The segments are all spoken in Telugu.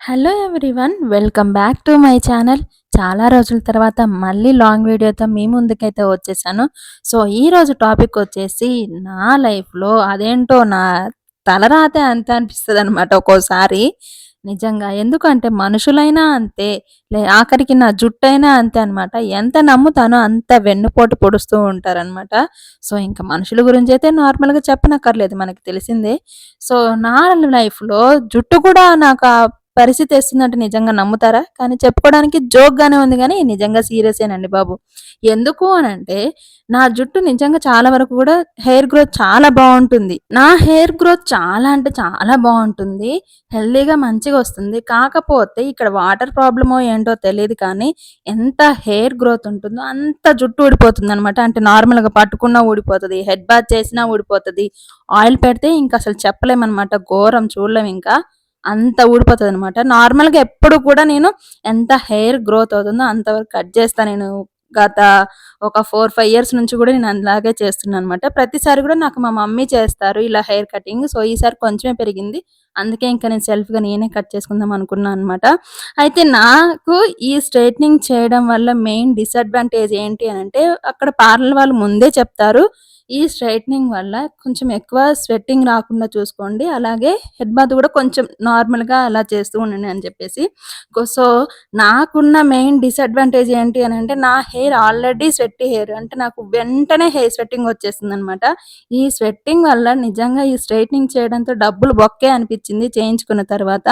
Hello everyone welcome back to my channel చాలా రోజుల తర్వాత మళ్ళీ లాంగ్ వీడియోతో మీ ముందుకైతే వచ్చేసాను. సో ఈరోజు టాపిక్ వచ్చేసి నా లైఫ్లో అదేంటో నా తలరాతే అంతే అనిపిస్తుంది అనమాట ఒక్కోసారి. నిజంగా ఎందుకంటే మనుషులైనా అంతే లే ఆఖరికి నా జుట్టైనా అంతే అనమాట ఎంత నమ్ముతానో అంత వెన్నుపోటు పొడుస్తూ ఉంటారనమాట సో ఇంకా మనుషుల గురించి అయితే నార్మల్గా చెప్పనక్కర్లేదు మనకి తెలిసిందే. సో నా లైఫ్లో జుట్టు కూడా నాకు పరిస్థితి వేస్తుందంటే నిజంగా నమ్ముతారా? కానీ చెప్పుకోవడానికి జోక్గానే ఉంది కానీ నిజంగా సీరియసేనండి బాబు. ఎందుకు అని అంటే నా జుట్టు నిజంగా చాలా వరకు కూడా హెయిర్ గ్రోత్ చాలా బాగుంటుంది. నా హెయిర్ గ్రోత్ చాలా అంటే చాలా బాగుంటుంది. హెల్దీగా మంచిగా వస్తుంది. కాకపోతే ఇక్కడ వాటర్ ప్రాబ్లమో ఏంటో తెలియదు కానీ ఎంత హెయిర్ గ్రోత్ ఉంటుందో అంత జుట్టు ఊడిపోతుంది అనమాట అంటే నార్మల్గా పట్టుకున్నా ఊడిపోతుంది హెడ్ బాత్ చేసినా ఊడిపోతుంది. ఆయిల్ పెడితే ఇంకా అసలు చెప్పలేమన్నమాట. ఘోరం చూడలేం ఇంకా. అంత ఊడిపోతుంది అనమాట నార్మల్గా ఎప్పుడు కూడా నేను ఎంత హెయిర్ గ్రోత్ అవుతుందో అంతవరకు కట్ చేస్తాను నేను గత ఒక ఫోర్ ఫైవ్ ఇయర్స్ నుంచి కూడా నేను అలాగే చేస్తున్నాను అనమాట ప్రతిసారి కూడా నాకు మా మమ్మీ చేస్తారు ఇలా హెయిర్ కటింగ్ సో ఈసారి కొంచెమే పెరిగింది. అందుకే ఇంకా నేను సెల్ఫ్గా నేనే కట్ చేసుకుందాం అనుకున్నాను అనమాట అయితే నాకు ఈ స్ట్రైట్నింగ్ చేయడం వల్ల మెయిన్ డిసడ్వాంటేజ్ ఏంటి అని అంటే అక్కడ పార్లర్ వాళ్ళు ముందే చెప్తారు. ఈ స్ట్రైట్నింగ్ వల్ల కొంచెం ఎక్కువ స్వెట్టింగ్ రాకుండా చూసుకోండి. అలాగే హెడ్ బాత్ కూడా కొంచెం నార్మల్గా అలా చేస్తూ ఉండండి అని చెప్పేసి. సో నాకున్న మెయిన్ డిసడ్వాంటేజ్ ఏంటి అని అంటే నా హెయిర్ ఆల్రెడీ స్వెట్టి హెయిర్ అంటే నాకు వెంటనే హెయిర్ స్వెట్టింగ్ వచ్చేస్తుంది అనమాట ఈ స్వెట్టింగ్ వల్ల నిజంగా ఈ స్ట్రైట్నింగ్ చేయడంతో డబ్బులు బొక్కే అనిపించింది చేయించుకున్న తర్వాత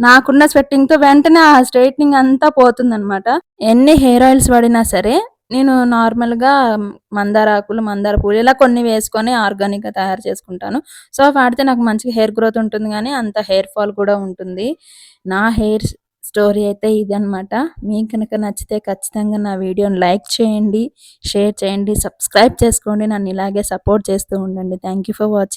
నాకున్న స్వెట్టింగ్తో వెంటనే ఆ స్ట్రైట్నింగ్ అంతా పోతుందనమాట ఎన్ని హెయిర్ ఆయిల్స్ వాడినా సరే నేను నార్మల్‌గా మందార ఆకులు, మందార పూలు ఇలా కొన్ని వేసుకొని ఆర్గానిక్‌గా తయారు చేసుకుంటాను. సో, వాడితే నాకు మంచిగా హెయిర్ గ్రోత్ ఉంటుంది కానీ అంత హెయిర్ ఫాల్ కూడా ఉంటుంది. నా హెయిర్ స్టోరీ అయితే ఇదనమాట. మీకు కనుక నచ్చితే ఖచ్చితంగా నా వీడియోని లైక్ చేయండి, షేర్ చేయండి, సబ్స్క్రైబ్ చేసుకోండి. నన్ను ఇలాగే సపోర్ట్ చేస్తూ ఉండండి. Thank you for watching.